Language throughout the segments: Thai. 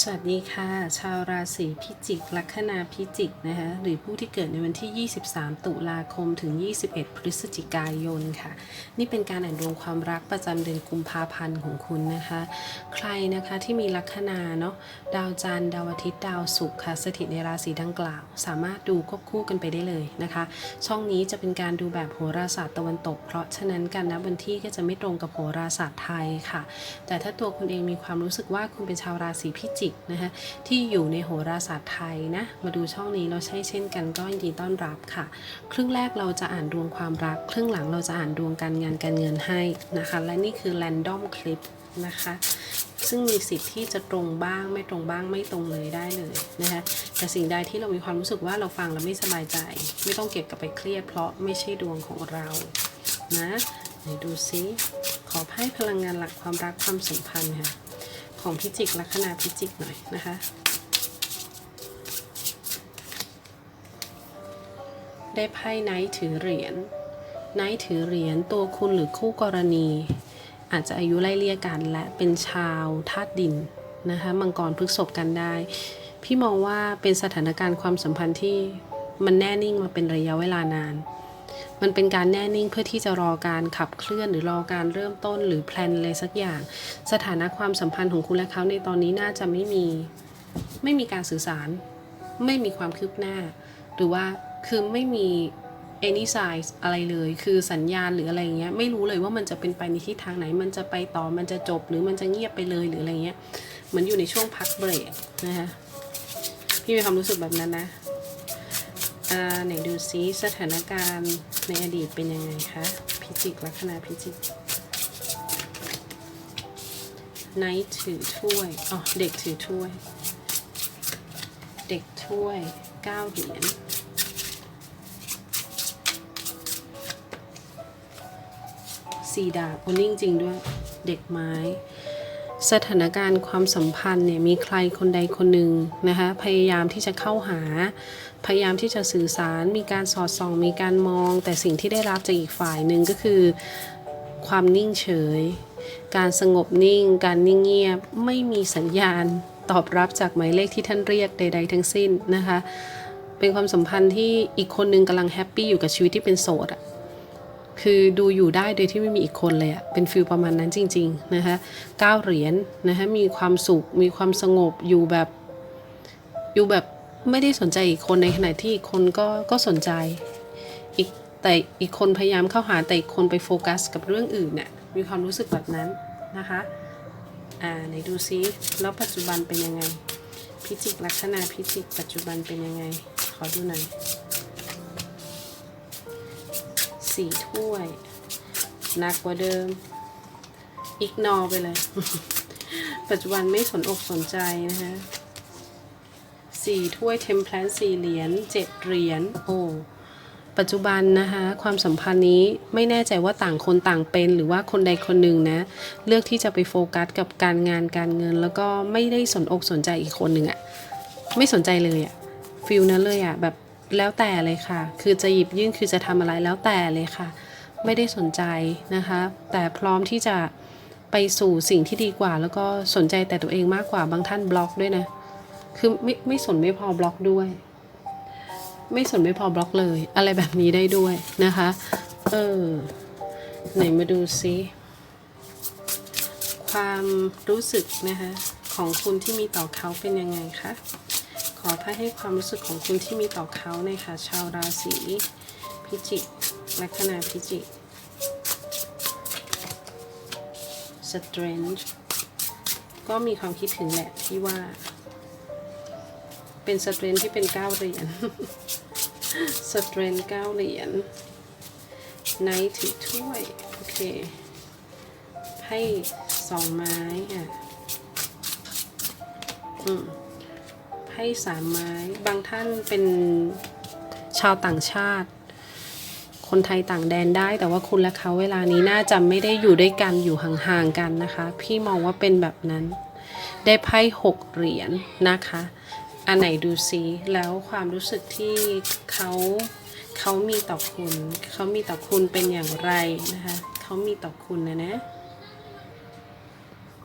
สวัสดีค่ะ ชาวราศีพิจิก ลัคนาพิจิกนะคะหรือผู้ที่เกิดในวันที่ 23 ตุลาคมถึง 21 พฤศจิกายนค่ะ นี่เป็นการอ่านดวงความรักประจำเดือนกุมภาพันธ์ของคุณนะคะ ใครนะคะที่มีลัคนาเนาะดาวจันทร์ดาวอาทิตย์ดาวศุกร์ค่ะสถิตในราศีดังกล่าว สามารถดูควบคู่กันไปได้เลยนะคะ ช่องนี้จะเป็นการดูแบบโหราศาสตร์ตะวันตก เพราะฉะนั้นการนับวันที่ก็จะไม่ตรงกับโหราศาสตร์ไทยค่ะ แต่ถ้าตัวคุณเองมีความรู้สึกว่าคุณเป็นชาวราศีพิจิกนะคะที่อยู่ในโหราศาสตร์ไทยนะมาดูช่องนี้เราใช่เช่นกันก็ยินดีต้อนรับค่ะ ครึ่งแรกเราจะอ่านดวงความรัก ครึ่งหลังเราจะอ่านดวงการงานการเงินให้นะคะ และนี่คือ random clip นะคะซึ่งมีสิทธิ์ที่จะตรงบ้างไม่ตรงบ้างไม่ตรงเลยได้เลยนะคะแต่สิ่งใดที่เรามีความรู้สึกว่าเราฟังแล้วไม่สบายใจ ไม่ต้องเก็บกลับไปเครียดเพราะไม่ใช่ดวงของเรานะไหนดูซิขอไพ่พลังงานหลักความรักความสัมพันธ์ค่ะ ของพิจิกลัคนาพิจิกหน่อยนะคะ ได้ไพ่ไนท์ถือเหรียญไนท์ถือเหรียญตัวคุณหรือคู่กรณี อาจจะอายุไล่เลี่ยกันและเป็นชาวธาตุดินนะคะมังกรพฤกษบกันได้ พี่มองว่าเป็นสถานการณ์ความสัมพันธ์ที่มันแน่นิ่งมาเป็นระยะเวลานาน มันเป็นการแน่นิ่งเพื่อที่จะรอการขับเคลื่อนหรือรอการเริ่มต้นหรือแพลนอะไรสักอย่าง สถานะความสัมพันธ์ของคุณและเขาในตอนนี้น่าจะไม่มี ไม่มีการสื่อสาร ไม่มีความคืบหน้า หรือว่าคือไม่มี any sign อะไรเลย คือสัญญาณหรืออะไรเงี้ย ไม่รู้เลยว่ามันจะเป็นไปในทิศทางไหน มันจะไปต่อ มันจะจบ หรือมันจะเงียบไปเลย หรืออะไรเงี้ย เหมือนอยู่ในช่วงพักเบรกนะคะ พี่มีความรู้สึกแบบนั้นนะ ไหนดูซิสถานการณ์ในอดีตเป็นยังไงคะพิจิกลัคนาพิจิกไนท์ถือถ้วยอ๋อเด็กถือถ้วย เด็กถ้วยเก้าเหรียญสี่ดาบโอนิ่งจริงด้วยเด็กไม้ สถานการณ์ความสัมพันธ์เนี่ยมีใครคนใดคนหนึ่งนะคะพยายามที่จะเข้าหา พยายามที่จะสื่อสาร มีการสอดส่อง มีการมอง แต่สิ่งที่ได้รับจากอีกฝ่ายหนึ่งก็คือ ความนิ่งเฉย การสงบนิ่ง การนิ่งเงียบ ไม่มีสัญญาณตอบรับจากหมายเลขที่ท่านเรียกใด ๆ ทั้งสิ้นนะคะ เป็นความสัมพันธ์ที่อีกคนนึงกำลังแฮปปี้อยู่กับชีวิตที่เป็นโสดอะคือดูอยู่ได้โดยที่ไม่มีอีกคนเลยอะเป็นฟิลประมาณนั้นจริง ๆ นะคะเก้าเหรียญนะคะมีความสุข มีความสงบอยู่แบบอยู่แบบ ไม่ได้สนใจอีกคนในขณะที่อีกคนก็ก็สนใจ อีกแต่อีกคนพยายามเข้าหาแต่อีกคนไปโฟกัสกับเรื่องอื่นเนี่ยมีความรู้สึกแบบนั้นนะคะอ่าไหนดูซิแล้วปัจจุบันเป็นยังไงพิจิกลัคนาพิจิกปัจจุบันเป็นยังไง ขอดูหน่อยสี่ถ้วยหนักกว่าเดิมอีกนอไปเลย ปัจจุบันไม่สนอกสนใจนะคะ สี่ถ้วยเทมเพลนสี่เหรียญเจ็ดเหรียญโอ้ปัจจุบันนะคะความสัมพันธ์นี้ไม่แน่ใจว่าต่างคนต่างเป็น หรือว่าคนใดคนหนึ่งนะ เลือกที่จะไปโฟกัสกับการงานการเงิน แล้วก็ไม่ได้สนอกสนใจอีกคนหนึ่งอะไม่สนใจเลยอะฟิลนั้นเลยอะแบบแล้วแต่เลยค่ะ คือจะหยิบยื่นคือจะทำอะไรแล้วแต่เลยค่ะ ไม่ได้สนใจนะคะ แต่พร้อมที่จะไปสู่สิ่งที่ดีกว่า แล้วก็สนใจแต่ตัวเองมากกว่าบางท่านบล็อกด้วยนะ คือไม่ไม่สนไม่พอบล็อกด้วย ไม่สนไม่พอบล็อกเลย อะไรแบบนี้ได้ด้วยนะคะ เออ ไหนมาดูซิความรู้สึกนะคะของคุณที่มีต่อเขาเป็นยังไงคะขอพระให้ความรู้สึกของคุณที่มีต่อเขาในค่ะ ชาวราศีพิจิกลัคนาพิจิก strange ก็มีความคิดถึงแหละที่ว่า เป็นสเตรนที่เป็นเก้าเหรียญสเตรนเก้าเหรียญไนท์ถือถ้วย โอเคให้สองไม้อะอืมให้สามไม้ บางท่านเป็นชาวต่างชาติ คนไทยต่างแดนได้ แต่ว่าคุณและเขาเวลานี้น่าจะไม่ได้อยู่ด้วยกันอยู่ห่างๆกันนะคะ พี่มองว่าเป็นแบบนั้น ได้ไพ่หกเหรียญนะคะ อันไหนดูซิแล้วความรู้สึกที่เขาเขามีต่อคุณ เขามีต่อคุณเป็นอย่างไรนะคะเขามีต่อคุณนะนะ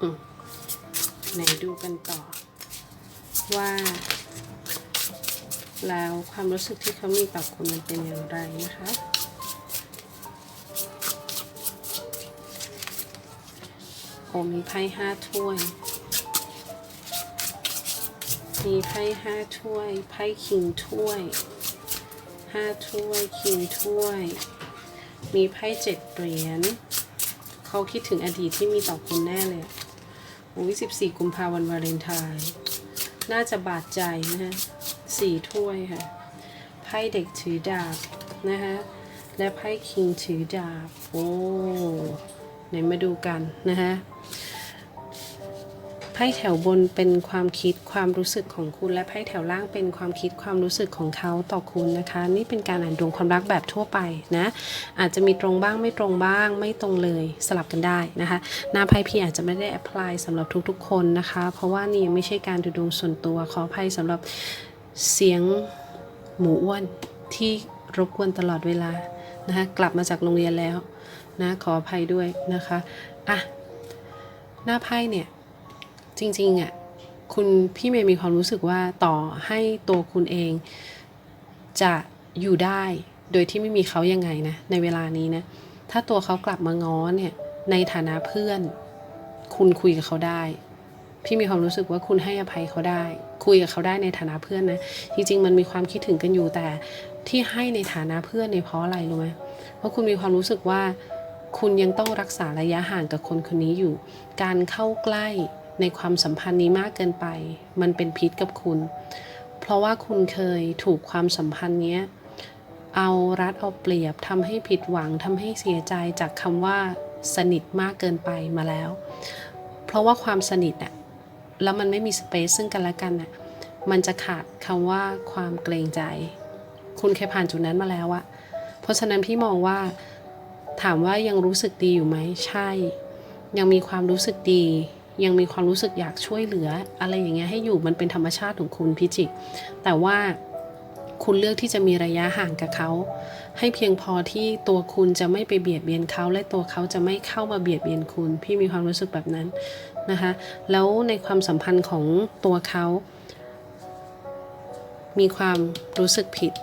อืมไหนดูกันต่อ ว่า แล้วความรู้สึกที่เขามีต่อคุณมันเป็นอย่างไรนะคะโอ้มีไพ่ห้าถ้วย มีไพ่ห้าถ้วย ไพ่คิงถ้วยห้าถ้วยคิงถ้วย มีไพ่เจ็ดเหรียญเขาคิดถึงอดีตที่มีต่อคุณแน่เลยอะโอ้ยสิบสี่กุมภาพันวาเลนไทน์น่าจะบาดใจนะฮะสี่ถ้วยค่ะ ไพ่เด็กถือดาบนะคะและไพ่คิงถือดาบ โอ้ ไหนมาดูกันนะฮะ ไพ่แถวบนเป็นความคิดความรู้สึกของคุณ และไพ่แถวล่างเป็นความคิดความรู้สึกของเขาต่อคุณนะคะ นี่เป็นการอ่านดวงความรักแบบทั่วไปนะ อาจจะมีตรงบ้างไม่ตรงบ้าง ไม่ตรงเลยสลับกันได้นะคะ หน้าไพ่พี่อาจจะไม่ได้ apply สำหรับทุกๆ คนนะคะ เพราะว่านี่ยังไม่ใช่การดูดวงส่วนตัวขออภัยสำหรับเสียงหมูอ้วนที่รบกวนตลอดเวลานะคะกลับมาจากโรงเรียนแล้วนะขออภัยด้วยนะคะอะหน้าไพ่เนี่ย จริงๆอะคุณพี่เมย์มีความรู้สึกว่าต่อให้ตัวคุณเองจะอยู่ได้โดยที่ไม่มีเขายังไงนะ ในเวลานี้นะ ถ้าตัวเขากลับมาง้อเนี่ย ในฐานะเพื่อน คุณคุยกับเขาได้ พี่มีความรู้สึกว่าคุณให้อภัยเขาได้ คุยกับเขาได้ในฐานะเพื่อนนะ จริง ๆ มันมีความคิดถึงกันอยู่แต่ที่ให้ในฐานะเพื่อนในเพราะอะไรรู้ไหมเพราะคุณมีความรู้สึกว่า คุณยังต้องรักษาระยะห่างกับคนคนนี้อยู่ การเข้าใกล้ ในความสัมพันธ์นี้มากเกินไป มันเป็นพิษกับคุณ เพราะว่าคุณเคยถูกความสัมพันธ์นี้เอารัดเอาเปรียบทำให้ผิดหวังทำให้เสียใจจากคำว่าสนิทมากเกินไปมาแล้ว เพราะว่าความสนิทอะแล้วมันไม่มีสเปซซึ่งกันและกันอะมันจะขาดคำว่าความเกรงใจ คุณเคยผ่านจุดนั้นมาแล้วอะเพราะฉะนั้นพี่มองว่าถามว่ายังรู้สึกดีอยู่ไหมใช่ ยังมีความรู้สึกดี ยังมีความรู้สึกอยากช่วยเหลือ อะไรอย่างเงี้ยให้อยู่มันเป็นธรรมชาติของคุณพิจิก แต่ว่าคุณเลือกที่จะมีระยะห่างกับเขา ให้เพียงพอที่ตัวคุณจะไม่ไปเบียดเบียนเขาและตัวเขาจะไม่เข้ามาเบียดเบียนคุณ พี่มีความรู้สึกแบบนั้นนะคะ แล้วในความสัมพันธ์ของตัวเขา มีความรู้สึกผิด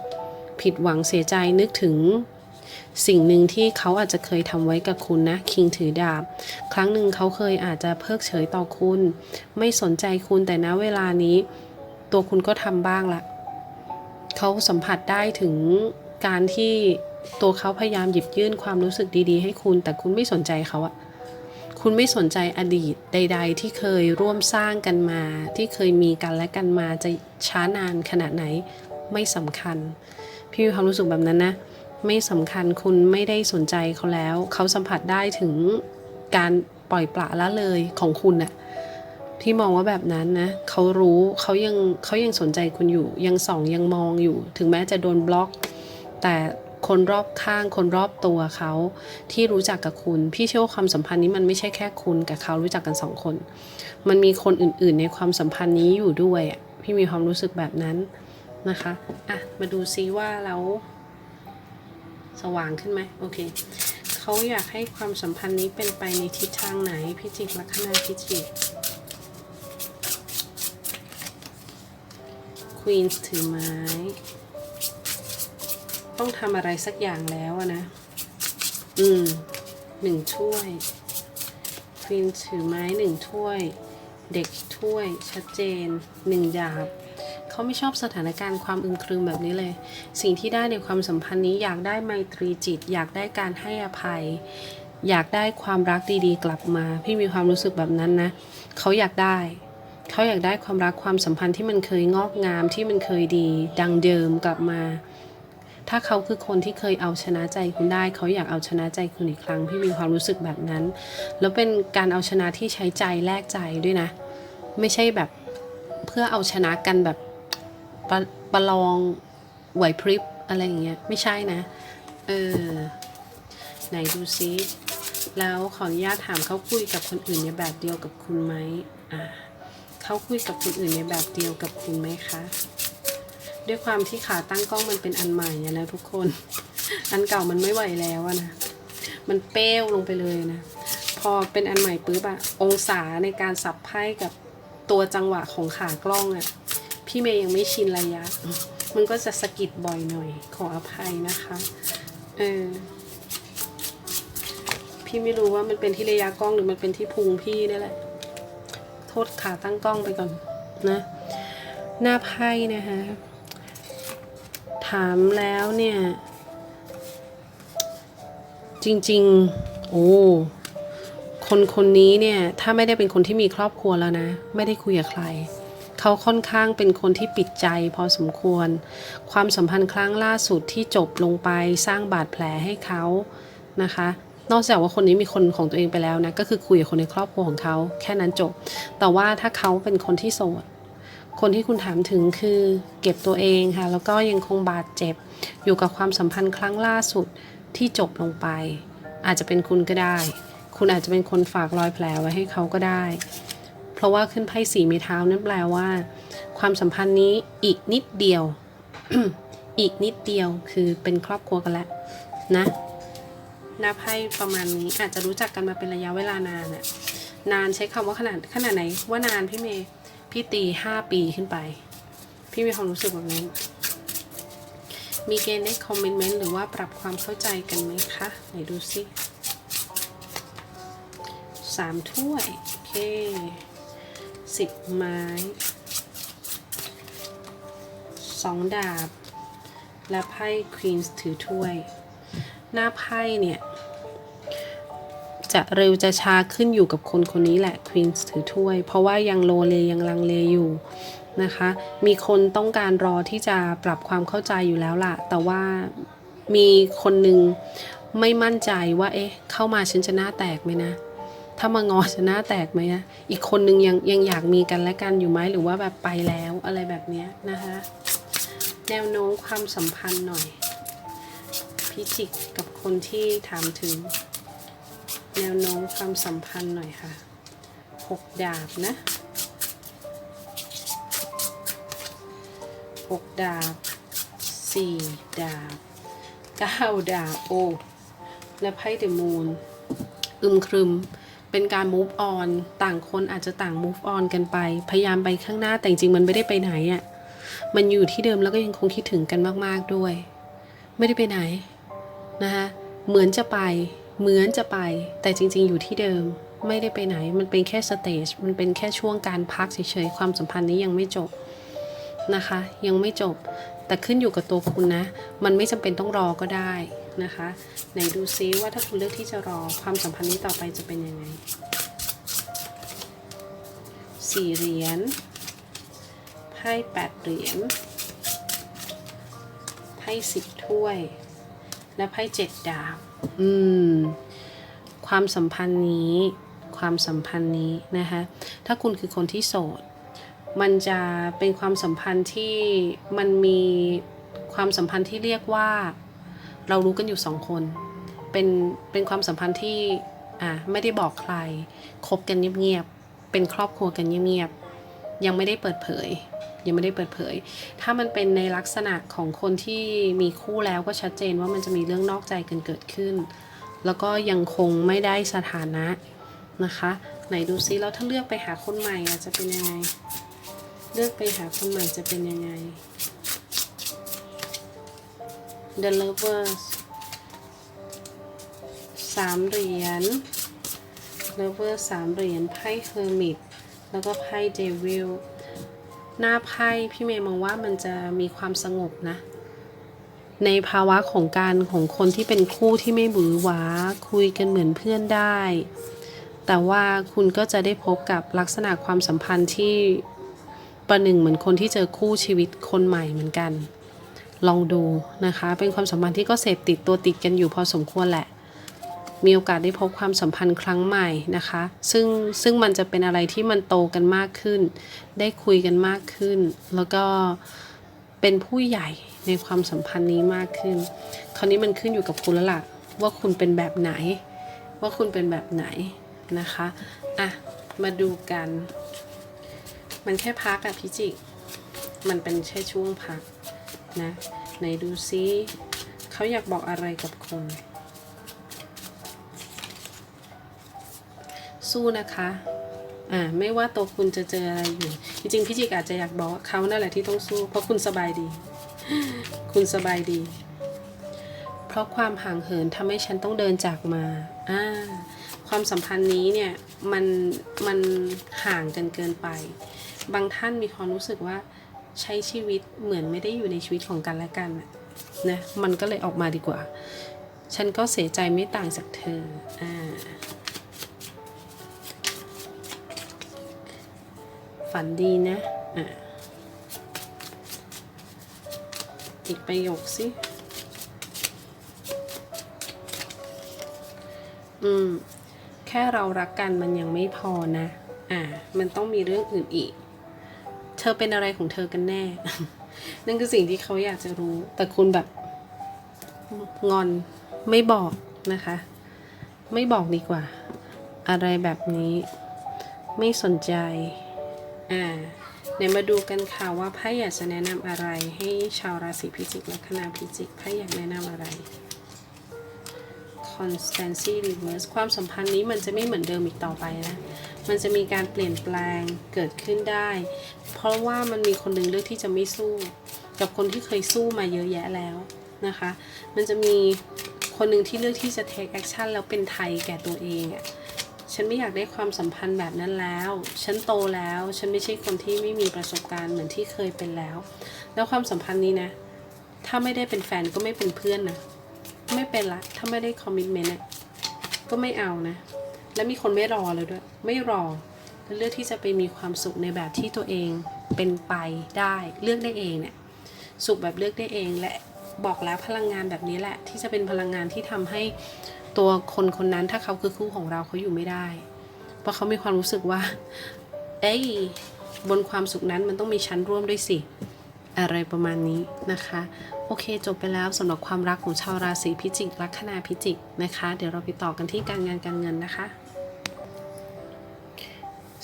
ผิดหวังเสียใจนึกถึง สิ่งหนึ่งที่เขาอาจจะเคยทำไว้กับคุณนะคิงถือดาบ ครั้งหนึ่งเขาเคยอาจจะเพิกเฉยต่อคุณ ไม่สนใจคุณแต่ณเวลานี้ ตัวคุณก็ทำบ้างละเขาสัมผัสได้ถึงการที่ตัวเขาพยายามหยิบยื่นความรู้สึกดี ๆ ให้คุณ แต่คุณไม่สนใจเขาอะคุณไม่สนใจอดีตใด ๆ ที่เคยร่วมสร้างกันมา ที่เคยมีกันและกันมาจะช้านานขนาดไหน ไม่สำคัญ พี่มีความรู้สึกแบบนั้นนะ ไม่สำคัญคุณไม่ได้สนใจเขาแล้ว เขาสัมผัสได้ถึงการปล่อยปละละเลยของคุณน่ะพี่มองว่าแบบนั้นนะเขารู้เขายังเขายังสนใจคุณอยู่ ยังส่องยังมองอยู่ ถึงแม้จะโดนบล็อก แต่คนรอบข้างคนรอบตัวเขาที่รู้จักกับคุณ พี่เชื่อว่าความสัมพันธ์นี้มันไม่ใช่แค่คุณกับเขารู้จักกันสองคน มันมีคนอื่นๆ ในความสัมพันธ์นี้อยู่ด้วยอะพี่มีความรู้สึกแบบนั้นนะคะอะมาดูซิว่าแล้ว สว่างขึ้นไหมโอเคเขาอยากให้ความสัมพันธ์นี้เป็นไปในทิศทางไหนพิจิกลัคนาพิจิก ควีนถือไม้ ต้องทำอะไรสักอย่างแล้วนะ อืมหนึ่งถ้วย ควีนถือไม้หนึ่งถ้วย เด็กถ้วยชัดเจนหนึ่งดาบเขาไม่ชอบสถานการณ์ความอึมครึมแบบนี้เลย สิ่งที่ได้ในความสัมพันธ์นี้อยากได้ไมตรีจิต อยากได้การให้อภัย อยากได้ความรักดีๆ กลับมา พี่มีความรู้สึกแบบนั้นนะ เขาอยากได้ เขาอยากได้ความรักความสัมพันธ์ที่มันเคยงอกงามที่มันเคยดี ดังเดิมกลับมา ถ้าเขาคือคนที่เคยเอาชนะใจคุณได้ เขาอยากเอาชนะใจคุณอีกครั้ง พี่มีความรู้สึกแบบนั้น แล้วเป็นการเอาชนะที่ใช้ใจแลกใจด้วยนะ ไม่ใช่แบบเพื่อเอาชนะกันแบบประประลอง ไหวพริบอะไรอย่างเงี้ยไม่ใช่นะ เออ ไหนดูซิแล้วขออนุญาตถามเขาคุยกับคนอื่นในแบบเดียวกับคุณไหมอ่าเขาคุยกับคนอื่นในแบบเดียวกับคุณไหมคะ ด้วยความที่ขาตั้งกล้องมันเป็นอันใหม่อะนะทุกคน อันเก่ามันไม่ไหวแล้วนะ มันเป้วลงไปเลยนะ พอเป็นอันใหม่ปุ๊บอะองศาในการสับไพ่กับตัวจังหวะของขากล้องอะพี่เมย์ยังไม่ชินระยะ มันก็จะสะกิดบ่อยหน่อย ขออภัยนะคะ เออ พี่ไม่รู้ว่ามันเป็นที่ระยะกล้องหรือมันเป็นที่พุงพี่นี่แหละ โทษขาตั้งกล้องไปก่อนนะ หน้าไพ่นะคะ ถามแล้วเนี่ย จริง ๆ โอ้คนคนนี้เนี่ย ถ้าไม่ได้เป็นคนที่มีครอบครัวแล้วนะ ไม่ได้คุยกับใคร เขาค่อนข้างเป็นคนที่ปิดใจพอสมควร ความสัมพันธ์ครั้งล่าสุดที่จบลงไปสร้างบาดแผลให้เขานะคะนอกจากว่าคนนี้มีคนของตัวเองไปแล้วนะ ก็คือคุยกับคนในครอบครัวของเขาแค่นั้นจบ แต่ว่าถ้าเขาเป็นคนที่โสด คนที่คุณถามถึงคือเก็บตัวเองค่ะ แล้วก็ยังคงบาดเจ็บ อยู่กับความสัมพันธ์ครั้งล่าสุดที่จบลงไป อาจจะเป็นคุณก็ได้ คุณอาจจะเป็นคนฝากรอยแผลไว้ให้เขาก็ได้ เพราะว่าขึ้นไพ่สีไม้เท้านั่นแปลว่า ความสัมพันธ์นี้อีกนิดเดียว อีกนิดเดียวคือเป็นครอบครัวกันแล้วนะหน้าไพ่ประมาณนี้อาจจะรู้จักกันมาเป็นระยะเวลานานอะนานใช้คำว่าขนาดขนาดไหนว่านานพี่เมย์พี่ตีห้าปีขึ้นไป พี่มีความรู้สึกแบบนั้นมีเกณฑ์ได้คอมเมนต์หรือว่าปรับความเข้าใจกันไหมคะไหนดูสิสามถ้วย โอเค สิบไม้สองดาบ และไพ่ควีนส์ถือถ้วย หน้าไพ่เนี่ย จะเร็วจะช้าขึ้นอยู่กับคนคนนี้แหละควีนส์ถือถ้วย เพราะว่ายังโลเลยังลังเลอยู่นะคะ มีคนต้องการรอที่จะปรับความเข้าใจอยู่แล้วล่ะ แต่ว่ามีคนหนึ่งไม่มั่นใจว่า เอ๊ะ เข้ามาฉันจะหน้าแตกไหมนะ ถ้ามางอจะหน้าแตกไหมนะอีกคนนึงยังยังอยากมีกันและกันอยู่ไหมหรือว่าแบบไปแล้วอะไรแบบเนี้ยนะคะ แนวโน้มความสัมพันธ์หน่อย พิจิกกับคนที่ถามถึง แนวโน้มความสัมพันธ์หน่อยค่ะหกดาบนะหกดาบสี่ดาบเก้าดาบโอ้และไพ่เดมูนอึมครึม เป็นการ move on ต่างคนอาจจะต่าง move on กันไป พยายามไปข้างหน้าแต่จริงๆมันไม่ได้ไปไหนอะ่ะ มันอยู่ที่เดิมแล้วก็ยังคงคิดถึงกันมาก ๆด้วย ไม่ได้ไปไหนนะคะเหมือนจะไป เหมือนจะไป แต่จริง ๆ อยู่ที่เดิม ไม่ได้ไปไหน มันเป็นแค่สเตจ มันเป็นแค่ช่วงการพักเฉยๆ ความสัมพันธ์นี้ยังไม่จบนะคะ ยังไม่จบ แต่ขึ้นอยู่กับตัวคุณนะ มันไม่จำเป็นต้องรอก็ได้ นะคะไหนดูซิว่าถ้าคุณเลือกที่จะรอความสัมพันธ์นี้ต่อไปจะเป็นยังไงสี่เหรียญไพ่แปดเหรียญไพ่สิบถ้วย และไพ่เจ็ดดาบอืมความสัมพันธ์นี้ความสัมพันธ์นี้นะคะถ้าคุณคือคนที่โสด มันจะเป็นความสัมพันธ์ที่มันมีความสัมพันธ์ที่เรียกว่า เรารู้กันอยู่สองคน เป็นเป็นความสัมพันธ์ที่อะไม่ได้บอกใครคบกันเงียบๆเป็นครอบครัวกันเงียบๆยังไม่ได้เปิดเผย ยังไม่ได้เปิดเผย ถ้ามันเป็นในลักษณะของคนที่มีคู่แล้วก็ชัดเจนว่ามันจะมีเรื่องนอกใจกันเกิดขึ้น แล้วก็ยังคงไม่ได้สถานะนะคะ ไหนดูซิแล้วถ้าเลือกไปหาคนใหม่อะจะเป็นยังไง เลือกไปหาคนใหม่จะเป็นยังไง The Lovers สามเหรียญ Lover สามเหรียญ ไพ่ Hermit แล้วก็ไพ่ Devil หน้าไพ่พี่เมย์มองว่ามันจะมีความสงบนะ ในภาวะของการของคนที่เป็นคู่ที่ไม่บือหวา คุยกันเหมือนเพื่อนได้ แต่ว่าคุณก็จะได้พบกับลักษณะความสัมพันธ์ที่ประหนึ่งเหมือนคนที่เจอคู่ชีวิตคนใหม่เหมือนกัน ลองดูนะคะ เป็นความสัมพันธ์ที่ก็เสพติดตัวติดกันอยู่พอสมควรแหละ มีโอกาสได้พบความสัมพันธ์ครั้งใหม่นะคะ ซึ่งซึ่งมันจะเป็นอะไรที่มันโตกันมากขึ้น ได้คุยกันมากขึ้น แล้วก็เป็นผู้ใหญ่ในความสัมพันธ์นี้มากขึ้น คราวนี้มันขึ้นอยู่กับคุณแล้วล่ะว่าคุณเป็นแบบไหน ว่าคุณเป็นแบบไหนนะคะอะมาดูกัน มันแค่พักอะพิจิกมันเป็นแค่ช่วงพัก นะไหนดูซิเขาอยากบอกอะไรกับคนสู้นะคะอ่าไม่ว่าตัวคุณจะเจออะไรอยู่ จริงๆพี่จิกอาจจะอยากบอกว่าเขานั่นแหละที่ต้องสู้ เพราะคุณสบายดี คุณสบายดี เพราะความห่างเหินทำให้ฉันต้องเดินจากมาอ่าความสัมพันธ์นี้เนี่ยมันมันห่างกันเกินไป บางท่านมีความรู้สึกว่า ใช้ชีวิตเหมือนไม่ได้อยู่ในชีวิตของกันและกันนะมันก็เลยออกมาดีกว่า ฉันก็เสียใจไม่ต่างจากเธออ่าฝันดีนะอะอีกประโยคสิอืม แค่เรารักกันมันยังไม่พอนะ อ่า มันต้องมีเรื่องอื่นอีก ธอเป็นอะไรของเธอกันแน่ นั่นคือสิ่งที่เขาอยากจะรู้ แต่คุณแบบงอนไม่บอกนะคะ ไม่บอกดีกว่า อะไรแบบนี้ไม่สนใจ อ่าเดี๋ยวมาดูกันค่ะว่าไพ่อยากจะแนะนำอะไรให้ชาวราศีพิจิกและคณะพิจิกไพ่อยากแนะนำอะไร constancy reverse ความสัมพันธ์นี้มันจะไม่เหมือนเดิมอีกต่อไปนะ มันจะมีการเปลี่ยนแปลงเกิดขึ้นได้ เพราะว่ามันมีคนหนึ่งเลือกที่จะไม่สู้ กับคนที่เคยสู้มาเยอะแยะแล้วนะคะ มันจะมีคนหนึ่งที่เลือกที่จะ take action แล้วเป็นไทยแก่ตัวเองอะฉันไม่อยากได้ความสัมพันธ์แบบนั้นแล้ว ฉันโตแล้ว ฉันไม่ใช่คนที่ไม่มีประสบการณ์เหมือนที่เคยเป็นแล้ว แล้วความสัมพันธ์นี้นะ ถ้าไม่ได้เป็นแฟนก็ไม่เป็นเพื่อนนะ ไม่เป็นละ ถ้าไม่ได้คอมมิชเมนต์อะก็ไม่เอานะ และมีคนไม่รอเลยด้วย ไม่รอเลือกที่จะไปมีความสุขในแบบที่ตัวเองเป็นไปได้เลือกได้เองเนี่ยสุขแบบเลือกได้เองและบอกแล้วพลังงานแบบนี้แหละ ที่จะเป็นพลังงานที่ทำให้ตัวคนคนนั้นถ้าเขาคือคู่ของเราเขาอยู่ไม่ได้ เพราะเขามีความรู้สึกว่า เอ้ยบนความสุขนั้นมันต้องมีชั้นร่วมด้วยสิ อะไรประมาณนี้นะคะ โอเคจบไปแล้วสำหรับความรักของชาวราศีพิจิกลัคนาพิจิกนะคะ เดี๋ยวเราไปต่อกันที่การงานการเงินนะคะ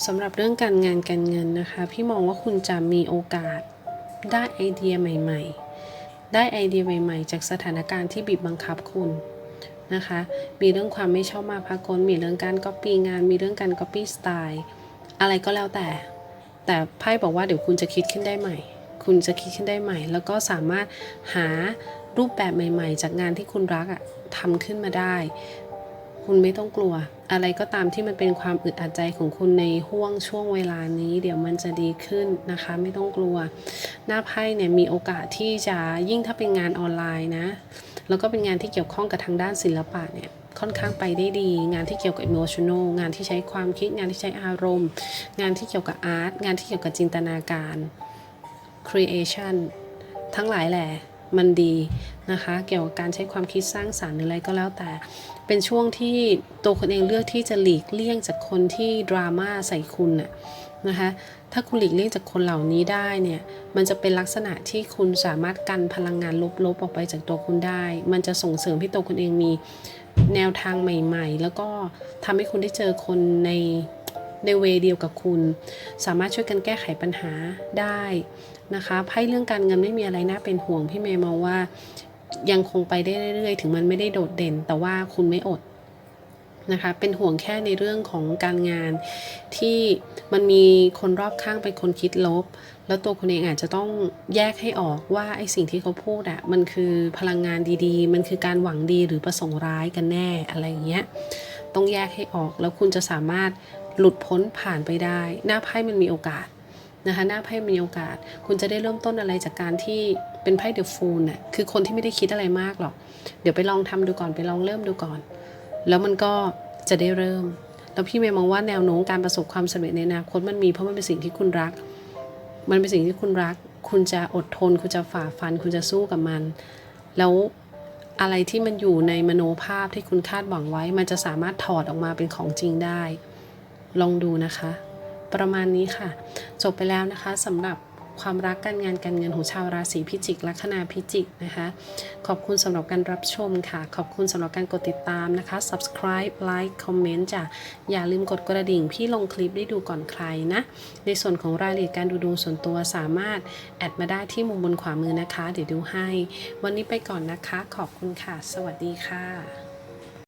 สำหรับเรื่องการงานการเงินนะคะ พี่มองว่าคุณจะมีโอกาสได้ไอเดียใหม่ ๆ ได้ไอเดียใหม่ ๆ จากสถานการณ์ที่บีบบังคับคุณนะคะ มีเรื่องความไม่ชอบมาพากล มีเรื่องการก๊อปปี้งาน มีเรื่องการก๊อปปี้สไตล์ อะไรก็แล้วแต่ แต่ไพ่บอกว่าเดี๋ยวคุณจะคิดขึ้นได้ใหม่ คุณจะคิดขึ้นได้ใหม่ แล้วก็สามารถหารูปแบบใหม่ ๆ จากงานที่คุณรักอะทำขึ้นมาได้ คุณไม่ต้องกลัว อะไรก็ตามที่มันเป็นความอึดอัดใจของคุณในห่วงช่วงเวลานี้ เดี๋ยวมันจะดีขึ้นนะคะ ไม่ต้องกลัว หน้าไพ่เนี่ยมีโอกาสที่จะยิ่งถ้าเป็นงานออนไลน์นะ แล้วก็เป็นงานที่เกี่ยวข้องกับทางด้านศิลปะเนี่ยค่อนข้างไปได้ดี งานที่เกี่ยวกับ emotional งานที่ใช้ความคิด งานที่ใช้อารมณ์ งานที่เกี่ยวกับอาร์ตงานที่เกี่ยวกับจินตนาการ creation ทั้งหลายแหละมันดีนะคะ เกี่ยวกับการใช้ความคิดสร้างสารรค์หรืออะไรก็แล้วแต่ เป็นช่วงที่ตัวคนเองเลือกที่จะหลีกเลี่ยงจากคนที่ดราม่าใส่คุณน่ะนะคะ ถ้าคุณหลีกเลี่ยงจากคนเหล่านี้ได้เนี่ย มันจะเป็นลักษณะที่คุณสามารถกันพลังงานลบๆออกไปจากตัวคุณได้ มันจะส่งเสริมให้ตัวคุณเองมีแนวทางใหม่ๆ แล้วก็ทำให้คุณได้เจอคนในในเวเดียวกับคุณ สามารถช่วยกันแก้ไขปัญหาได้ นะคะไพ่เรื่องการเงินไม่มีอะไรน่าเป็นห่วงพี่เมย์มองว่ายังคงไปได้เรื่อยๆ ถึงมันไม่ได้โดดเด่น แต่ว่าคุณไม่อดนะคะเป็นห่วงแค่ในเรื่องของการงานที่มันมีคนรอบข้างเป็นคนคิดลบ แล้วตัวคุณเองอาจจะต้องแยกให้ออกว่าไอ้สิ่งที่เขาพูดอะมันคือพลังงานดีๆ มันคือการหวังดีหรือประสงค์ร้ายกันแน่อะไรอย่างเงี้ยต้องแยกให้ออกแล้วคุณจะสามารถหลุดพ้นผ่านไปได้ หน้าไพ่มันมีโอกาส นะคะหน้าไพ่มีโอกาส คุณจะได้เริ่มต้นอะไรจากการที่เป็นไพ่เดอะฟูลน่ะคือคนที่ไม่ได้คิดอะไรมากหรอก เดี๋ยวไปลองทำดูก่อนไปลองเริ่มดูก่อน แล้วมันก็จะได้เริ่ม แล้วพี่เมย์มองว่าแนวโน้มการประสบความสำเร็จในอนาคตมันมีเพราะมันเป็นสิ่งที่คุณรัก มันเป็นสิ่งที่คุณรัก คุณจะอดทน คุณจะฝ่าฟัน คุณจะสู้กับมัน แล้วอะไรที่มันอยู่ในมโนภาพที่คุณคาดหวังไว้ มันจะสามารถถอดออกมาเป็นของจริงได้ ลองดูนะคะ ประมาณนี้ค่ะ จบไปแล้วนะคะสำหรับความรักการงานการเงินของชาวราศีพิจิกลัคนาพิจิกนะคะ ขอบคุณสำหรับการรับชมค่ะ ขอบคุณสำหรับการกดติดตามนะคะ subscribe like comment จ้ะอย่าลืมกดกระดิ่งพี่ลงคลิปได้ดูก่อนใครนะ ในส่วนของรายละเอียดการดูดวงส่วนตัวสามารถ แอดมาได้ที่มุมบนขวามือนะคะ เดี๋ยวดูให้ วันนี้ไปก่อนนะคะ ขอบคุณค่ะ สวัสดีค่ะ